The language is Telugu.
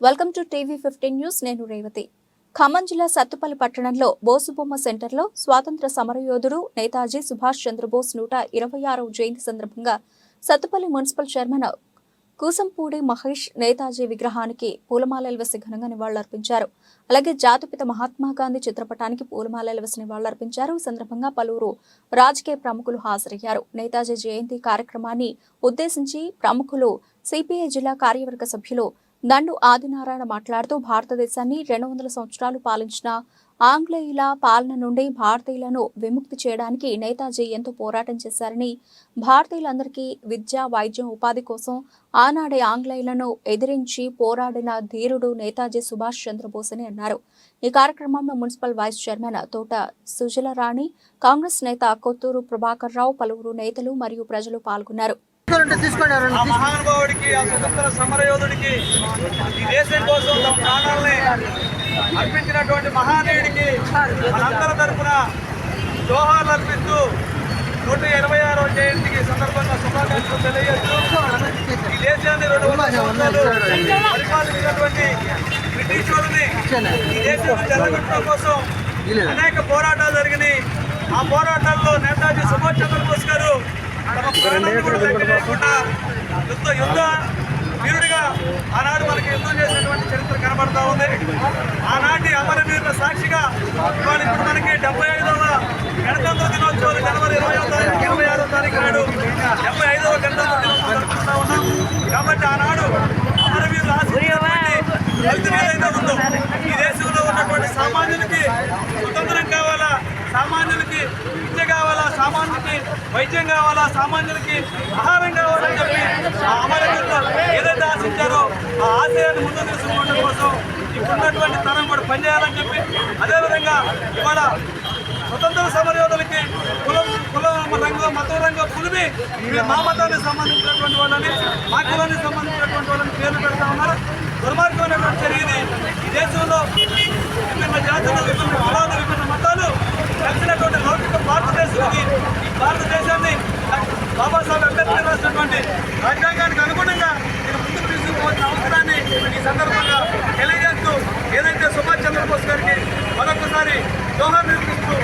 Welcome to TV fifteen news నేను రేవతి. ఖమ్మం జిల్లా సత్తుపల్లి పట్టణంలో బోసుబొమ్మ సెంటర్లో స్వాతంత్ర సమరయోధుడు నేతాజీ సుభాష్ చంద్రబోస్ నూట ఇరవై ఆరవ జయంతి సందర్భంగా సత్తుపల్లి మున్సిపల్ చైర్మన్ కూసంపూడి మహేష్ నేతాజీ విగ్రహానికి పూలమాలలు వేసి ఘనంగా నివాళులర్పించారు. అలాగే జాతిపిత మహాత్మా గాంధీ చిత్రపటానికి పూలమాలలు వేసి నివాళులర్పించారు. ఈ సందర్భంగా పలువురు రాజకీయ ప్రముఖులు హాజరయ్యారు. నేతాజీ జయంతి కార్యక్రమాన్ని ఉద్దేశించి ప్రముఖులు సిపిఐ జిల్లా కార్యవర్గ సభ్యులు దండు ఆదినారాయణ మాట్లాడుతూ భారతదేశాన్ని రెండు వందల సంవత్సరాలు పాలించిన ఆంగ్లేయుల పాలన నుండి భారతీయులను విముక్తి చేయడానికి నేతాజీ ఎంతో పోరాటం చేశారని భారతీయులందరికీ విద్య వైద్యం ఉపాధి కోసం ఆనాడే ఆంగ్లేయులను ఎదిరించి పోరాడిన ధీరుడు నేతాజీ సుభాష్ చంద్రబోస్ అని అన్నారు. ఈ కార్యక్రమంలో మున్సిపల్ వైస్ చైర్మన్ తోట సుజలరాణి కాంగ్రెస్ నేత కొత్తూరు ప్రభాకర్ రావు పలువురు నేతలు మరియు ప్రజలు పాల్గొన్నారు. మహానుభావుడికి ఆ స్వతంత్ర సమరయోధుడికి ఈ దేశం కోసం తమ ప్రాణాలని అర్పించినటువంటి మహానీయుడికి మనందరి తరఫున జోహార్లు అర్పిస్తూ నూట ఎనభై ఆరో జయంతికి సందర్భంగా శుభాకాంక్షలు తెలియజేస్తూ ఈ దేశాన్ని రెండు వందల సంవత్సరాలు పరిపాలించినటువంటి బ్రిటిష్ వాళ్ళని ఈ దేశాన్ని జరగడం కోసం అనేక పోరాటాలు జరిగినాయి. ఆ పోరాటాల్లో నేతాజీ సుభాష్ చంద్రబోస్ గారు యుద్ధ యుద్ధ. వీరుడిగా ఆనాడు మనకి యుద్ధం చేసినటువంటి చరిత్ర కనబడతా ఉంది. ఆనాటి అమరవీరుల సాక్షిగా ఇవాళ ఇప్పుడు మనకి డెబ్బై ఐదవ గణతంత్ర దినోత్సవం జనవరి ఇరవై తారీఖు ఇరవై ఆరో తారీఖు నాడు డెబ్బై ఐదవ గణతంత్ర దినోత్సవం జరుపుకుంటా ఉన్నాం కాబట్టి ఆనాడు అమరవీరుల ఆశీర్వాదాన్ని ఫలితం ఏదైతే ఉందో ఈ దేశంలో ఉన్నటువంటి సామాన్యులకి స్వతంత్రం కావాలా సామాన్యులకి విద్య కావాలా సామాన్యులకి వైద్యం కావాలా సామాన్యులకి ఆహారం కావాలని చెప్పి ఆ అమరవీరులు ఏదైతే ఆశించారో ఆ ఆశయాన్ని ముందు తీసుకోవడం కోసం ఇప్పుడున్నటువంటి తరం కూడా పనిచేయాలని చెప్పి అదేవిధంగా ఇవాళ స్వతంత్ర సమరయోధులకి కులం కులం రంగు మతం రంగు పులిమి మా మతానికి సంబంధించినటువంటి వాళ్ళని మా కులానికి సంబంధించినటువంటి వాళ్ళని పేర్లు పెడతా ఉన్నారు. దుర్మార్గమైనటువంటి చర్య ఇది. ఈ దేశంలో అంబేద్కర్ రాజ్యాంగానికి అనుగుణంగా నేను ముందుకు తీసుకుపోవాల్సిన అవసరాన్ని ఈ సందర్భంగా తెలియజేస్తూ ఏదైతే సుభాష్ చంద్రబోస్ గారికి మరొకసారి జోహార్ నిర్మిస్తూ